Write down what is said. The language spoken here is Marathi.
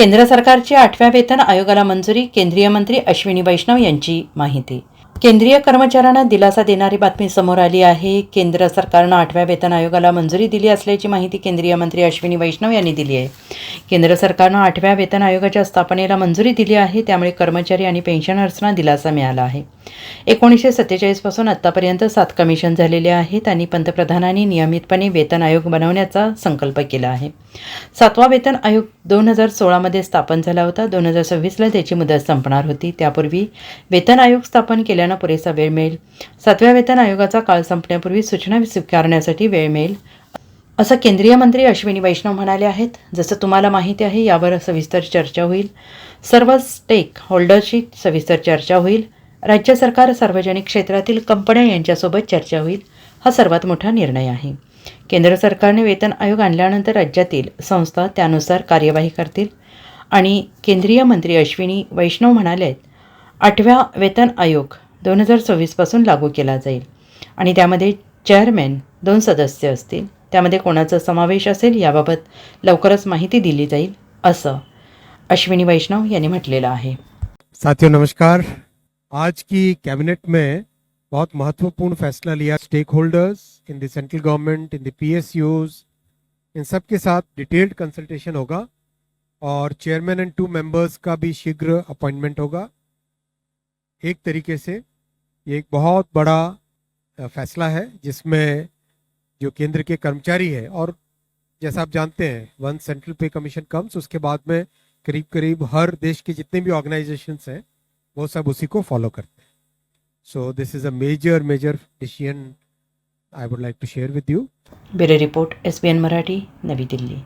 केंद्र सरकारची आठव्या वेतन आयोगाला मंजुरी केंद्रीय मंत्री अश्विनी वैष्णव यांची माहिती. केंद्रीय कर्मचाऱ्यांना दिलासा देणारी बातमी समोर आली आहे. केंद्र सरकारनं आठव्या वेतन आयोगाला मंजुरी दिली असल्याची माहिती केंद्रीय मंत्री अश्विनी वैष्णव यांनी दिली आहे. केंद्र सरकारनं आठव्या वेतन आयोगाच्या स्थापनेला मंजुरी दिली आहे त्यामुळे कर्मचारी आणि पेन्शनर्सना दिलासा मिळाला आहे. एकोणीसशे सत्तेचाळीसपासून आत्तापर्यंत सात कमिशन झालेले आहेत आणि पंतप्रधानांनी नियमितपणे वेतन आयोग बनवण्याचा संकल्प केला आहे. सातवा वेतन आयोग दोन हजार सोळामध्ये स्थापन झाला होता. दोन हजार सव्वीसला त्याची मुदत संपणार होती. त्यापूर्वी वेतन आयोग स्थापन केल्यानं पुरेसा वेळ मिळेल. सातव्या वेतन आयोगाचा काळ संपण्यापूर्वी सूचना स्वीकारण्यासाठी वेळ मिळेल. असं केंद्रीय मंत्री अश्विनी वैष्णव म्हणाले आहेत. जसं तुम्हाला माहिती आहे यावर सविस्तर चर्चा होईल. सर्व स्टेक होल्डरशी सविस्तर चर्चा होईल. राज्य सरकार सार्वजनिक क्षेत्रातील कंपन्या यांच्यासोबत चर्चा होईल. हा सर्वात मोठा निर्णय आहे. केंद्र सरकारने वेतन आयोग आणल्यानंतर राज्यातील संस्था त्यानुसार कार्यवाही करतील. आणि केंद्रीय मंत्री अश्विनी वैष्णव म्हणाले आहेत आठव्या वेतन आयोग दोन हजार सव्वीसपासून लागू केला जाईल. आणि त्यामध्ये चेअरमॅन दोन सदस्य असतील. त्यामध्ये कोणाचा समावेश असेल याबाबत लवकरच माहिती दिली जाईल असं अश्विनी वैष्णव यांनी म्हटलेलं आहे. साथियों नमस्कार. आज की कैबिनेट में बहुत महत्त्वपूर्ण फैसला लिया stakeholders in the central government in the PSUs in सब के साथ डिटेल्ड कंसल्टेशन होगा और चेयरमैन एंड टू मेंबर्स का भी शीघ्र अपॉइंटमेंट होगा। एक तरीके से ये एक बहुत बड़ा फैसला है जिसमें जो केंद्र के कर्मचारी है और जैसा आप जानते हैं, one central pay commission comes, उसके बाद में करीब करीब हर देश के जितने भी ऑर्गेनाइजेशन हैं, वो सब उसी को फॉलो करते हैं। So this is a major major decision I would like to share with you bureau report S B N Marathi, Navi Delhi.